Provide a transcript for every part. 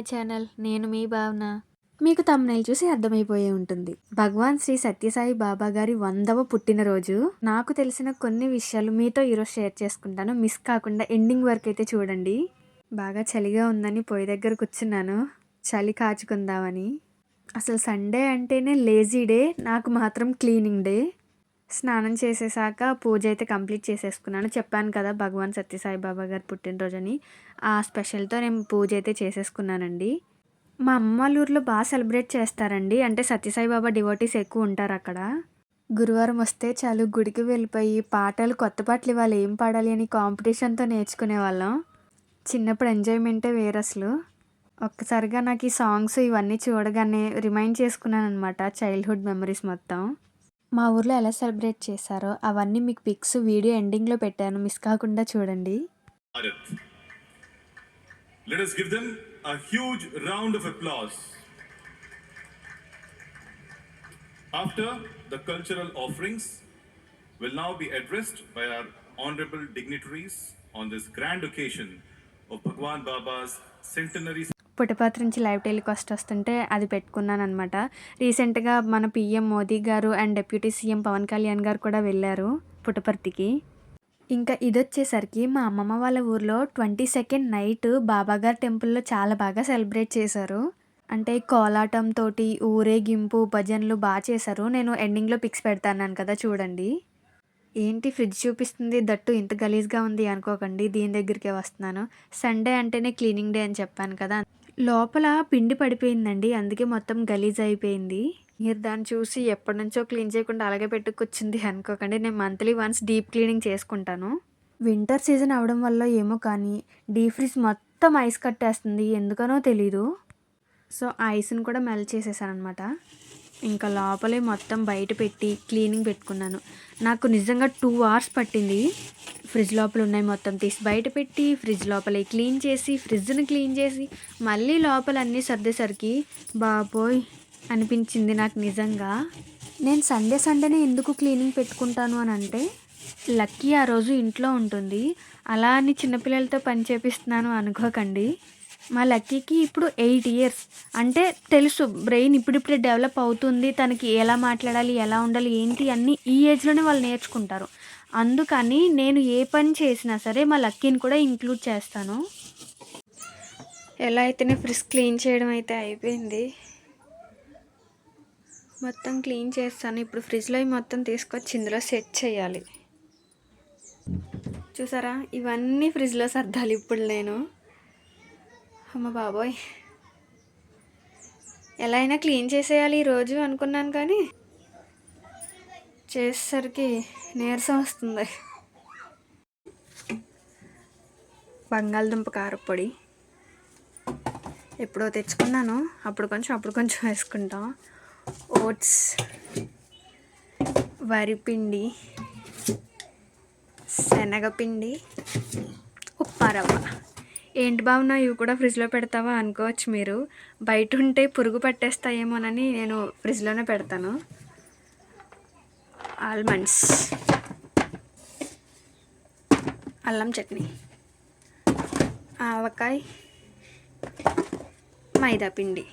My channel నేను మీ భావన. మీకు తమ్మునేలు చూసి అర్థమైపోయే ఉంటుంది. భగవాన్ శ్రీ సత్యసాయి బాబా గారి వందవ పుట్టినరోజు. నాకు తెలిసిన కొన్ని విషయాలు మీతో ఈరోజు షేర్ చేసుకుంటాను. మిస్ కాకుండా ఎండింగ్ వరకు అయితే చూడండి. బాగా చలిగా ఉందని పొయ్యి దగ్గర కూర్చున్నాను. చలి కాచుకుందామని. అసలు సండే అంటేనే లేజీ డే నాకు మాత్రం క్లీనింగ్ డే స్నానం చేసేసాక పూజ అయితే కంప్లీట్ చేసేసుకున్నాను. చెప్పాను కదా భగవాన్ సత్యసాయి బాబా పుట్టినరోజని. ఆ స్పెషల్తో నేను పూజ అయితే చేసేసుకున్నానండి. మా అమ్మ ఊర్లో బాగా సెలబ్రేట్ చేస్తారండి. అంటే సత్యసాయిబాబా డివోటీస్ ఎక్కువ ఉంటారు అక్కడ. గురువారం వస్తే చాలు గుడికి వెళ్ళిపోయి పాటలు కొత్త పాటలు ఇవాళ ఏం పాడాలి అని కాంపిటీషన్తో నేర్చుకునే వాళ్ళం. చిన్నప్పుడు ఎంజాయ్మెంటే వేరు అసలు ఒక్కసారిగా నాకు ఈ సాంగ్స్ ఇవన్నీ చూడగానే రిమైండ్ చేసుకున్నాను అనమాట చైల్డ్హుడ్ మెమరీస్ మొత్తం. మా ఊర్లో ఎలా సెలబ్రేట్ చేశారో అవన్నీ మీకు పిక్స్ వీడియో ఎండింగ్లో పెట్టాను మిస్ కాకుండా చూడండి Let us give them a huge round of applause. After the cultural offerings will now be addressed by our honorable dignitaries on this grand occasion of Bhagwan Baba's centenary Puttaparthi నుంచి live telecast వస్తుంటే అది పెట్టుకున్నాను అనమాట రీసెంట్గా మన PM Modi గారు and deputy CM Pawan Kalyan గారు కూడా వెళ్ళారు పుట్టపర్తికి. ఇంకా ఇది వచ్చేసరికి మా అమ్మమ్మ వాళ్ళ ఊర్లో ట్వంటీ సెకండ్ నైట్ బాబాగారు టెంపుల్లో చాలా బాగా సెలబ్రేట్ చేశారు. అంటే కోలాటం తోటి ఊరేగింపు భజనలు బాగా చేశారు. నేను ఎండింగ్లో పిక్స్ పెడతాను కదా చూడండి. ఏంటి ఫ్రిడ్జ్ చూపిస్తుంది? దట్టు ఇంత గలీజ్గా ఉంది అనుకోకండి దీని దగ్గరికే వస్తున్నాను. సండే అంటేనే క్లీనింగ్ డే అని చెప్పాను కదా. లోపల పిండి పడిపోయిందండి. అందుకే మొత్తం గలీజ్ అయిపోయింది. మీరు దాన్ని చూసి ఎప్పటి నుంచో క్లీన్ చేయకుండా అలాగే పెట్టుకొచ్చింది అనుకోకండి. నేను మంత్లీ వన్స్ డీప్ క్లీనింగ్ చేసుకుంటాను. వింటర్ సీజన్ అవడం వల్ల ఏమో కానీ డీప్ ఫ్రిడ్జ్ మొత్తం ఐస్ కట్టేస్తుంది. ఎందుకనో తెలీదు. సో ఐస్ని కూడా మెల్ట్ చేసేసాను అనమాట ఇంకా లోపలే మొత్తం బయట పెట్టి క్లీనింగ్ పెట్టుకున్నాను. నాకు నిజంగా టూ అవర్స్ పట్టింది. ఫ్రిడ్జ్ లోపల ఉన్నాయి మొత్తం తీసి బయట పెట్టి ఫ్రిడ్జ్ లోపల క్లీన్ చేసి ఫ్రిడ్జ్ని క్లీన్ చేసి మళ్ళీ లోపల అన్నీ సర్దేసరికి బాబోయ్ అనిపించింది నాకు నిజంగా. నేను సండే సండేనే ఎందుకు క్లీనింగ్ పెట్టుకుంటాను అని అంటే లక్కీ ఆ రోజు ఇంట్లో ఉంటుంది. అలా అని చిన్నపిల్లలతో పని చేపిస్తున్నాను అనుకోకండి. మా లక్కీకి ఇప్పుడు ఎయిట్ ఇయర్స్. అంటే తెలుసు బ్రెయిన్ ఇప్పుడిప్పుడే డెవలప్ అవుతుంది తనకి ఎలా మాట్లాడాలి ఎలా ఉండాలి ఏంటి అన్నీ ఈ ఏజ్లోనే వాళ్ళు నేర్చుకుంటారు. అందుకని నేను ఏ పని చేసినా సరే మా లక్కీని కూడా ఇంక్లూడ్ చేస్తాను. ఎలా అయితేనే ఫ్రిడ్జ్ క్లీన్ చేయడం అయితే అయిపోయింది. మొత్తం క్లీన్ చేస్తాను. ఇప్పుడు ఫ్రిడ్జ్లో మొత్తం తీసుకొచ్చి ఇందులో సెట్ చేయాలి. చూసారా? ఇవన్నీ ఫ్రిడ్జ్లో సర్దాలి ఇప్పుడు నేను. అమ్మ బాబోయ్. ఎలా అయినా క్లీన్ చేసేయాలి ఈరోజు అనుకున్నాను కానీ చేసేసరికి నీరసం వస్తుంది. బంగాళదుంప కారపొడి. ఎప్పుడో తెచ్చుకున్నాను. అప్పుడు కొంచెం అప్పుడు కొంచెం వేసుకుంటాం. ఓట్స్. వరిపిండి. శనగపిండి. ఉప్పారవ్వ ఏంటి బాగున్నా ఇవి కూడా ఫ్రిడ్జ్లో పెడతావా అనుకోవచ్చు మీరు. బయట ఉంటే పురుగు పట్టేస్తాయేమోనని నేను ఫ్రిడ్జ్లోనే పెడతాను. ఆల్మండ్స్. అల్లం చట్నీ. ఆవకాయ. మైదా పిండి.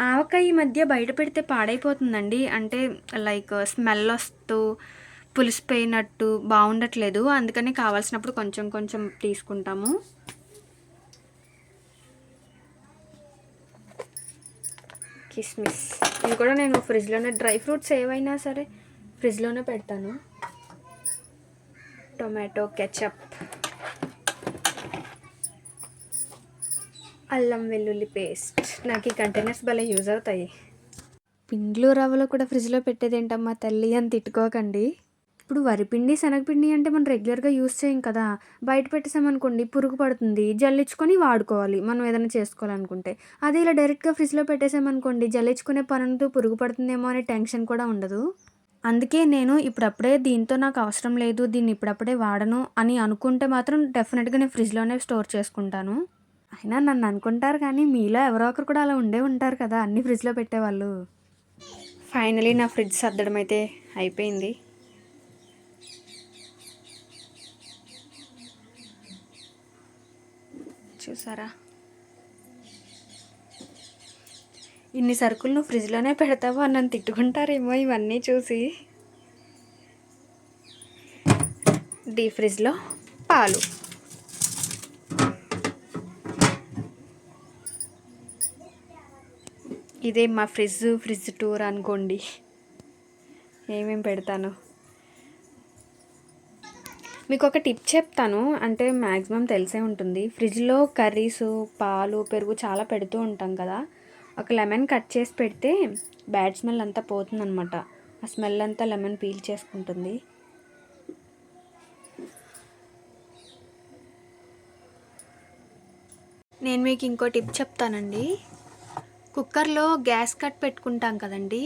ఆవకాయ ఈ మధ్య బయట పెడితే పాడైపోతుందండి. అంటే లైక్ స్మెల్ వస్తూ పులిసిపోయినట్టు బాగుండట్లేదు. అందుకని కావాల్సినప్పుడు కొంచెం కొంచెం తీసుకుంటాము. కిస్మిస్. ఇవి కూడా నేను ఫ్రిడ్జ్లోనే డ్రై ఫ్రూట్స్ ఏవైనా సరే ఫ్రిడ్జ్లోనే పెడతాను. టొమాటో కెచప్ అల్లం వెల్లుల్లి పేస్ట్. నాకు ఈ కంటైనర్స్ భలే యూజ్ అవుతాయి. పిండ్లు రవ్వలో కూడా ఫ్రిడ్జ్లో పెట్టేది ఏంటమ్మా తల్లి అని తిట్టుకోకండి. ఇప్పుడు వరిపిండి శనగపిండి అంటే మనం రెగ్యులర్గా యూస్ చేయం కదా. బయట పెట్టేసామనుకోండి పురుగు పడుతుంది. జల్లించుకొని వాడుకోవాలి. మనం ఏదైనా చేసుకోవాలనుకుంటే. అదే ఇలా డైరెక్ట్గా ఫ్రిడ్జ్లో పెట్టేసామనుకోండి జల్లించుకునే పనులతో పురుగు పడుతుందేమో అనే టెన్షన్ కూడా ఉండదు. అందుకే నేను ఇప్పుడప్పుడే దీంతో నాకు అవసరం లేదు దీన్ని ఇప్పుడప్పుడే వాడను అని అనుకుంటే మాత్రం డెఫినెట్గా నేను ఫ్రిడ్జ్లోనే స్టోర్ చేసుకుంటాను. అయినా నన్ను అనుకుంటారు కానీ మీలో ఎవరో ఒకరు కూడా అలా ఉండే ఉంటారు కదా అన్ని ఫ్రిడ్జ్లో పెట్టేవాళ్ళు. ఫైనలీ నా ఫ్రిడ్జ్ సర్దడం అయితే అయిపోయింది. చూసారా? ఇన్ని సరుకులు నువ్వు ఫ్రిడ్జ్లోనే పెడతావా నన్ను తిట్టుకుంటారేమో ఇవన్నీ చూసి. డీ ఫ్రిడ్జ్లో పాలు. ఇదే మా ఫ్రిడ్జ్ ఫ్రిడ్జ్ టూర్ అనుకోండి. ఏమేమి పెడతాను? మీకు ఒక టిప్ చెప్తాను. అంటే మ్యాక్సిమం తెలిసే ఉంటుంది. ఫ్రిడ్జ్లో కర్రీస్ పాలు పెరుగు చాలా పెడుతూ ఉంటాం కదా. ఒక లెమన్ కట్ చేసి పెడితే బ్యాడ్ స్మెల్ అంతా పోతుందనమాట ఆ స్మెల్ అంతా లెమన్ పీల్ చేసుకుంటుంది. నేను మీకు ఇంకో టిప్ చెప్తానండి. కుక్కర్లో గ్యాస్ కట్ పెట్టుకుంటాం కదండి.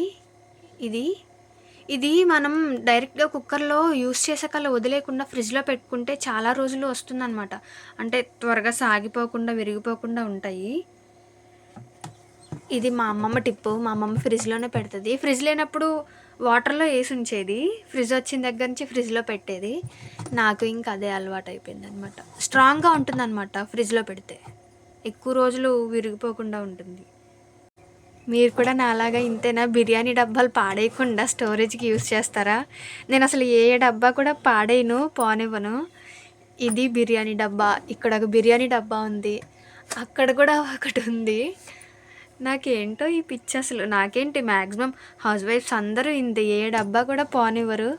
ఇది ఇది మనం డైరెక్ట్గా కుక్కర్లో యూస్ చేసాకల్లా వదిలేకుండా ఫ్రిడ్జ్లో పెట్టుకుంటే చాలా రోజులు వస్తుందన్నమాట. అంటే త్వరగా సాగిపోకుండా విరిగిపోకుండా ఉంటాయి. ఇది మా అమ్మమ్మ టిప్పు. మా అమ్మమ్మ ఫ్రిడ్జ్లోనే పెడుతుంది. ఫ్రిడ్జ్ లేనప్పుడు వాటర్లో వేసి ఉంచేది. ఫ్రిడ్జ్ వచ్చిన దగ్గర నుంచి ఫ్రిడ్జ్లో పెట్టేది. నాకు ఇంకా అదే అలవాటు అయిపోయింది అనమాట స్ట్రాంగ్గా ఉంటుందన్నమాట ఫ్రిడ్జ్లో పెడితే. ఎక్కువ రోజులు విరిగిపోకుండా ఉంటుంది. మీరు కూడా నాలాగా ఇంతేనా? బిర్యానీ డబ్బాలు పాడేయకుండా స్టోరేజ్కి యూస్ చేస్తారా? నేను అసలు ఏ డబ్బా కూడా పాడేయను పోనివ్వను. ఇది బిర్యానీ డబ్బా. ఇక్కడ ఒక బిర్యానీ డబ్బా ఉంది. అక్కడ కూడా ఒకటి ఉంది. నాకేంటో ఈ పిచ్చి అసలు. నాకేంటి? మ్యాక్సిమం హౌస్ వైఫ్స్ అందరూ ఇంత ఏ డబ్బా కూడా పోనివ్వరు.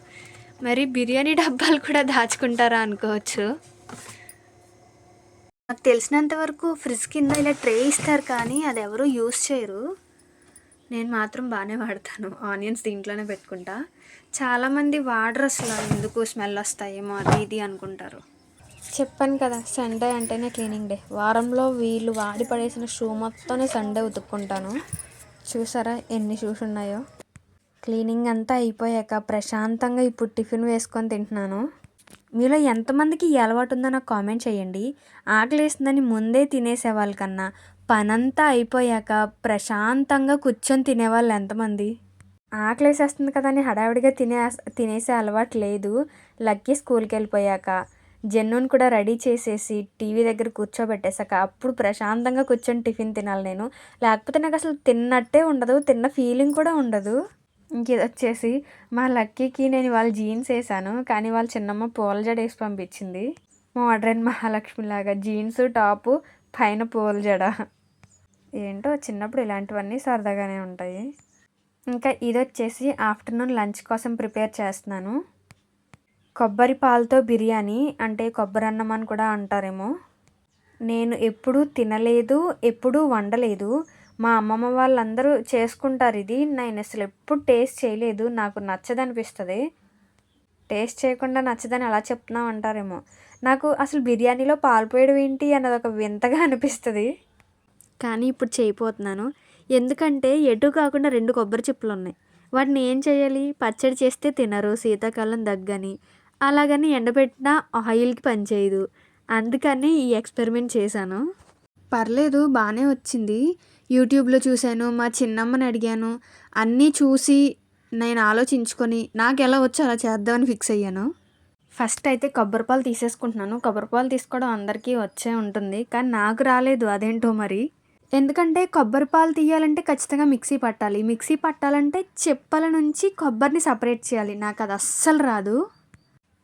మరి బిర్యానీ డబ్బాలు కూడా దాచుకుంటారా అనుకోవచ్చు. నాకు తెలిసినంత వరకు ఫ్రిడ్జ్ కింద ఇలా ట్రే ఇస్తారు కానీ అది ఎవరు యూస్ చేయరు. నేను మాత్రం బాగానే వాడతాను. ఆనియన్స్ దీంట్లోనే పెట్టుకుంటా. చాలామంది వాడరు అసలు ఎందుకు స్మెల్ వస్తాయేమో అది ఇది అనుకుంటారు. చెప్పాను కదా సండే అంటేనే క్లీనింగ్ డే. వారంలో వీళ్ళు వాడి పడేసిన షూ మొత్తం సండే ఉతుక్కుంటాను. చూసారా ఎన్ని షూస్ ఉన్నాయో? క్లీనింగ్ అంతా అయిపోయాక ప్రశాంతంగా ఇప్పుడు టిఫిన్ వేసుకొని తింటున్నాను. మీలో ఎంతమందికి ఈ అలవాటు ఉందో నాకు కామెంట్ చేయండి. ఆకలేస్తుందని ముందే తినేసే వాళ్ళకన్నా పనంతా అయిపోయాక ప్రశాంతంగా కూర్చొని తినేవాళ్ళు ఎంతమంది? ఆకలేసేస్తుంది కదా అని హడావిడిగా తినే తినేసే అలవాటు లేదు. లక్కీ స్కూల్కి వెళ్ళిపోయాక జెన్నును కూడా రెడీ చేసేసి టీవీ దగ్గర కూర్చోబెట్టేశాక అప్పుడు ప్రశాంతంగా కూర్చొని టిఫిన్ తినాలి నేను. లేకపోతే నాకు అసలు తిన్నట్టే ఉండదు తిన్న ఫీలింగ్ కూడా ఉండదు. ఇది వచ్చేసి మా లక్కీకి నేను వాళ్ళ జీన్స్ వేసాను కానీ వాళ్ళ చిన్నమ్మ పూల జడ వేసి పంపించింది. మోడ్రన్ మహాలక్ష్మి లాగా జీన్స్ టాపు పైన పూల జడ. ఏంటో చిన్నప్పుడు ఇలాంటివన్నీ సరదాగానే ఉంటాయి. ఇంకా ఇది వచ్చేసి ఆఫ్టర్నూన్ లంచ్ కోసం ప్రిపేర్ చేస్తున్నాను. కొబ్బరి పాలతో బిర్యానీ అంటే కొబ్బరి అన్నం అని కూడా అంటారేమో. నేను ఎప్పుడూ తినలేదు ఎప్పుడూ వండలేదు. మా అమ్మమ్మ వాళ్ళందరూ చేసుకుంటారు ఇది. నేను అసలు ఎప్పుడు టేస్ట్ చేయలేదు. నాకు నచ్చదనిపిస్తుంది. టేస్ట్ చేయకుండా నచ్చదని అలా చెప్తున్నావు అంటారేమో నాకు అసలు బిర్యానీలో పాలు పోయడం ఏంటి అన్నది ఒక వింతగా అనిపిస్తుంది. కానీ ఇప్పుడు చేయిపోతున్నాను ఎందుకంటే ఎటు కాకుండా రెండు కొబ్బరి చిప్పలు ఉన్నాయి వాటిని ఏం చేయాలి? పచ్చడి చేస్తే తినరు శీతాకాలం దగ్గని. అలాగని ఎండబెట్టిన ఆయిల్కి పనిచేయదు. అందుకని ఈ ఎక్స్పెరిమెంట్ చేశాను. పర్లేదు బాగానే వచ్చింది. యూట్యూబ్లో చూశాను మా చిన్నమ్మని అడిగాను. అన్నీ చూసి నేను ఆలోచించుకొని నాకు ఎలా వచ్చో అలా చేద్దామని ఫిక్స్ అయ్యాను. ఫస్ట్ అయితే కొబ్బరి పాలు తీసేసుకుంటున్నాను. కొబ్బరి పాలు తీసుకోవడం అందరికీ వచ్చే ఉంటుంది కానీ నాకు రాలేదు. అదేంటో మరి? ఎందుకంటే కొబ్బరి పాలు తీయాలంటే ఖచ్చితంగా మిక్సీ పట్టాలి. మిక్సీ పట్టాలంటే చెప్పల నుంచి కొబ్బరిని సపరేట్ చేయాలి. నాకు అది అస్సలు రాదు.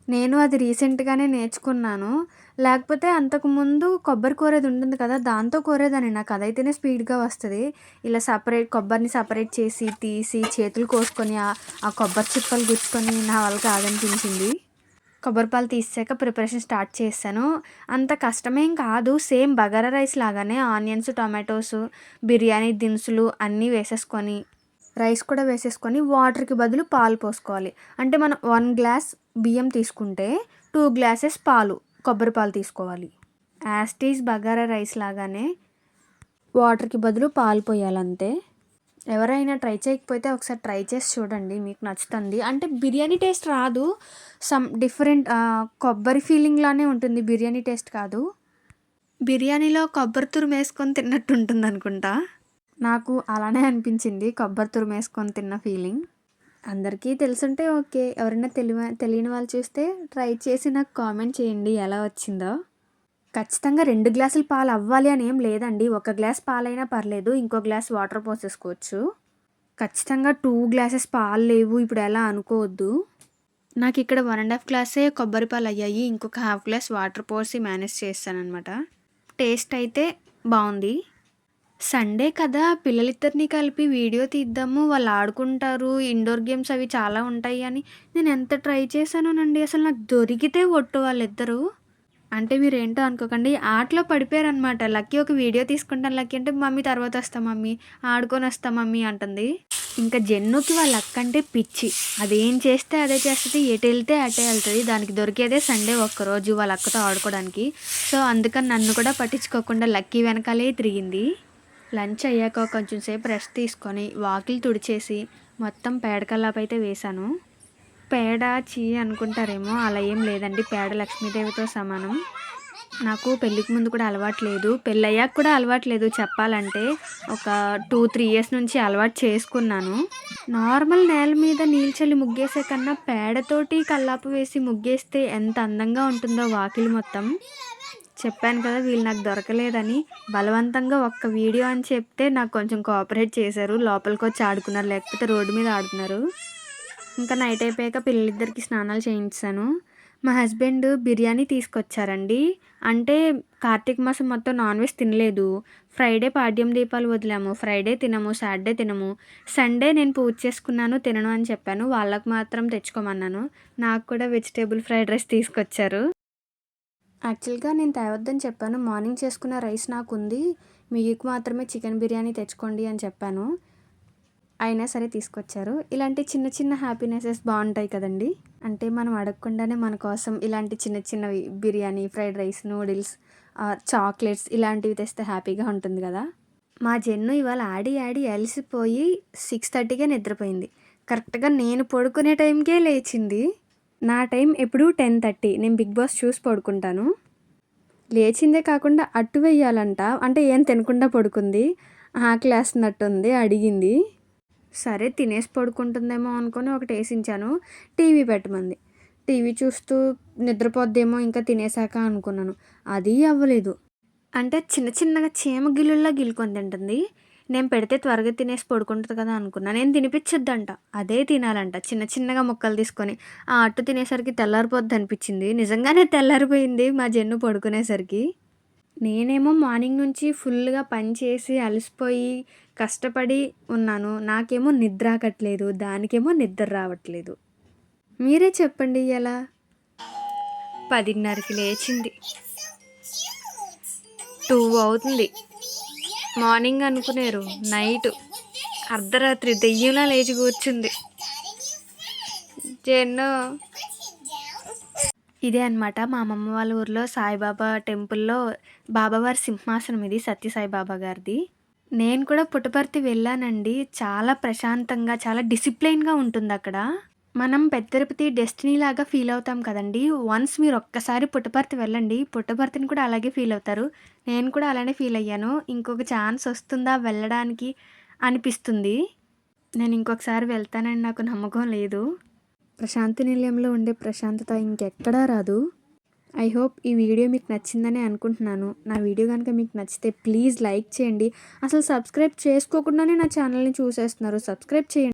నేను అది రీసెంట్గానే నేర్చుకున్నాను. లేకపోతే అంతకుముందు కొబ్బరి కోరేది ఉంటుంది కదా దాంతో కోరేదాన్ని. నాకు అదైతేనే స్పీడ్గా వస్తుంది. ఇలా సపరేట్ కొబ్బరిని సపరేట్ చేసి తీసి చేతులు కోసుకొని ఆ ఆ కొబ్బరి చిప్పలు గుచ్చుకొని నా వల్ల కాదనిపించింది. కొబ్బరి పాలు తీసాక ప్రిపరేషన్ స్టార్ట్ చేశాను. అంత కష్టమేం కాదు. సేమ్ బగారా రైస్ లాగానే ఆనియన్స్ టొమాటోస్ బిర్యానీ దినుసులు అన్నీ వేసేసుకొని రైస్ కూడా వేసేసుకొని వాటర్కి బదులు పాలు పోసుకోవాలి. అంటే మనం వన్ గ్లాస్ బియ్యం తీసుకుంటే టూ గ్లాసెస్ పాలు. కొబ్బరి పాలు తీసుకోవాలి. యాస్టీస్ బగారా రైస్ లాగానే వాటర్కి బదులు పాలు పోయాలంతే. ఎవరైనా ట్రై చేయకపోతే ఒకసారి ట్రై చేసి చూడండి మీకు నచ్చుతుంది. అంటే బిర్యానీ టేస్ట్ రాదు. సమ్ డిఫరెంట్ కొబ్బరి ఫీలింగ్ లానే ఉంటుంది. బిర్యానీ టేస్ట్ కాదు. బిర్యానీలో కొబ్బరి తురుము వేసుకొని తిన్నట్టు ఉంటుంది అనుకుంటా. నాకు అలానే అనిపించింది కొబ్బరి తురుము వేసుకొని తిన్న ఫీలింగ్ అందరికీ తెలుసుంటే ఓకే ఎవరైనా తెలియ తెలియని వాళ్ళు చూస్తే ట్రై చేసి నాకు కామెంట్ చేయండి ఎలా వచ్చిందో ఖచ్చితంగా రెండు గ్లాసులు పాలు అవ్వాలి అని ఏం లేదండి. ఒక గ్లాస్ పాలైనా పర్లేదు. ఇంకో గ్లాస్ వాటర్ పోసేసుకోవచ్చు. ఖచ్చితంగా టూ గ్లాసెస్ పాలు లేవు ఇప్పుడు ఎలా అనుకోవద్దు. నాకు ఇక్కడ వన్ అండ్ హాఫ్ గ్లాసే కొబ్బరి పాలు అయ్యాయి ఇంకొక హాఫ్ గ్లాస్ వాటర్ పోసి మేనేజ్ చేస్తానమాట టేస్ట్ అయితే బాగుంది సండే కదా! పిల్లలిద్దరిని కలిపి వీడియో తీద్దాము. వాళ్ళు ఆడుకుంటారు. ఇండోర్ గేమ్స్ అవి చాలా ఉంటాయి అని నేను ఎంత ట్రై చేశానోనండి. అసలు నాకు దొరికితే ఒట్టు వాళ్ళిద్దరూ. అంటే మీరేంటో అనుకోకండి. ఆటలో పడిపోయారనమాట. లక్కీ ఒక వీడియో తీసుకుంటాను లక్కీ అంటే, మమ్మీ తర్వాత వస్తా మమ్మీ. ఆడుకొని వస్తా మమ్మీ అంటుంది. ఇంకా జెన్నుకి వాళ్ళ అక్క అంటే పిచ్చి. అదేం చేస్తే అదే చేస్తది. ఎటెళ్తే అటే వెళ్తుంది దానికి దొరికేదే సండే ఒక్కరోజు వాళ్ళ అక్కతో ఆడుకోవడానికి. సో, అందుకని నన్ను కూడా పట్టించుకోకుండా లక్కీ వెనకాలే తిరిగింది. లంచ్ అయ్యాక కొంచెం సేపు రెస్ట్ తీసుకొని, వాకిలి తుడిచేసి, మొత్తం పేడ కల్లాపైతే వేశాను. పేడ చీ అనుకుంటారేమో! అలా ఏం లేదండి. పేడ లక్ష్మీదేవితో సమానం. నాకు పెళ్ళికి ముందు కూడా అలవాటు లేదు. పెళ్ళయ్యాక కూడా అలవాటు లేదు చెప్పాలంటే. ఒక 2, 3 ఇయర్స్ నుంచి అలవాటు చేసుకున్నాను. నార్మల్ నేల మీద నీళ్ళు చల్లి ముగ్గేసే కన్నా పేడతోటి కల్లాపు వేసి ముగ్గేస్తే ఎంత అందంగా ఉంటుందో వాకిలి మొత్తం. చెప్పాను కదా! వీళ్ళు నాకు దొరకలేదని. బలవంతంగా ఒక్క వీడియో అని చెప్తే నాకు కొంచెం కోఆపరేట్ చేశారు. లోపలికి వచ్చి ఆడుకున్నారు. లేకపోతే రోడ్డు మీద ఆడుతున్నారు. ఇంకా నైట్ అయిపోయాక పిల్లలిద్దరికి స్నానాలు చేయించాను మా హస్బెండ్ బిర్యానీ తీసుకొచ్చారండి. అంటే కార్తీక మాసం మొత్తం నాన్ వెజ్ తినలేదు. ఫ్రైడే పాడ్యం దీపాలు వదిలాము. ఫ్రైడే తినము. సాటర్డే తినము. సండే నేను పూజ చేసుకున్నాను. తినను అని చెప్పాను. వాళ్ళకు మాత్రం తెచ్చుకోమన్నాను. నాకు కూడా వెజిటేబుల్ ఫ్రైడ్ రైస్ తీసుకొచ్చారు. యాక్చువల్‌గా నేను తేవద్దని చెప్పాను. మార్నింగ్ చేసుకున్న రైస్ నాకు ఉంది మీకు మాత్రమే చికెన్ బిర్యానీ తెచ్చుకోండి అని చెప్పాను. అయినా సరే తీసుకొచ్చారు. ఇలాంటి చిన్న చిన్న హ్యాపీనెసెస్ బాగుంటాయి కదండీ! అంటే మనం అడగకుండానే మన కోసం ఇలాంటి చిన్న చిన్నవి biryani, fried rice, noodles chocolates ఇలాంటివి తెస్తే హ్యాపీగా ఉంటుంది కదా! మా జెన్ను ఇవాళ ఆడి ఆడి అలసిపోయి సిక్స్ థర్టీగా నిద్రపోయింది. కరెక్ట్‌గా నేను పడుకునే టైంకే లేచింది. నా టైం ఎప్పుడు 10:30. నేను 'బిగ్ బాస్' చూసి పడుకుంటాను. లేచిందే కాకుండా అట్టు వేయాలంట అంటే ఏం తినకుండా పడుకుంది. ఆకలేస్తున్నట్టుంది అడిగింది. సరే తినేసి పడుకుంటుందేమో అనుకొని ఒకటి వేసించాను టీవీ పెట్టమంది. టీవీ చూస్తూ నిద్రపోద్దేమో ఇంకా తినేసాక అనుకున్నాను. అది అవ్వలేదు. అంటే చిన్న చిన్నగా చీమ గిల్లుల్లా గిల్లుకొని తింటుంది. నేను పెడితే త్వరగా తినేసి పడుకుంటుంది కదా అనుకున్నా. నేను తినిపిచ్చొద్దంట. అదే తినాలంట. చిన్న చిన్నగా ముక్కలు తీసుకొని. ఆ అట్టు తినేసరికి తెల్లారిపోద్ది అనిపించింది నిజంగానే తెల్లారిపోయింది మా జెన్ను పడుకునేసరికి. నేనేమో మార్నింగ్ నుంచి ఫుల్‌గా పని చేసి అలసిపోయి, కష్టపడి ఉన్నాను. నాకేమో నిద్రాకట్లేదు. దానికేమో నిద్ర రావట్లేదు. మీరే చెప్పండి ఎలా? 10:30కి లేచింది. టూ అవుతుంది. మార్నింగ్ అనుకునేరు. నైట్ అర్ధరాత్రి దెయ్యంలా లేచి కూర్చుంది. జెన్నో ఇదే అనమాట మా అమ్మమ్మ వాళ్ళ ఊర్లో సాయిబాబా టెంపుల్‌లో బాబావారి సింహాసనం ఇది సత్య సాయిబాబా గారిది. నేను కూడా పుట్టపర్తి వెళ్ళానండి. చాలా ప్రశాంతంగా, చాలా డిసిప్లైన్‌గా ఉంటుందక్కడ. మనం పెద్ద తిరుపతి డెస్టినీ లాగా ఫీల్ అవుతాం కదండీ! వన్స్ మీరు ఒక్కసారి పుట్టపర్తి వెళ్ళండి. పుట్టపర్తిని కూడా అలాగే ఫీల్ అవుతారు. నేను కూడా అలానే ఫీల్ అయ్యాను. ఇంకొక ఛాన్స్ వస్తుందా వెళ్ళడానికి అనిపిస్తుంది. నేను ఇంకొకసారి వెళ్తానని నాకు నమ్మకం లేదు. ప్రశాంతి నిలయంలో ఉండే ప్రశాంతత ఇంకెక్కడా రాదు. ఐ హోప్ ఈ వీడియో మీకు నచ్చిందనే అనుకుంటున్నాను. నా వీడియో కనుక మీకు నచ్చితే ప్లీజ్ లైక్ చేయండి. అసలు సబ్స్క్రైబ్ చేసుకోకుండానే నా ఛానల్‌ని చూసేస్తున్నారు. సబ్స్క్రైబ్ చేయండి.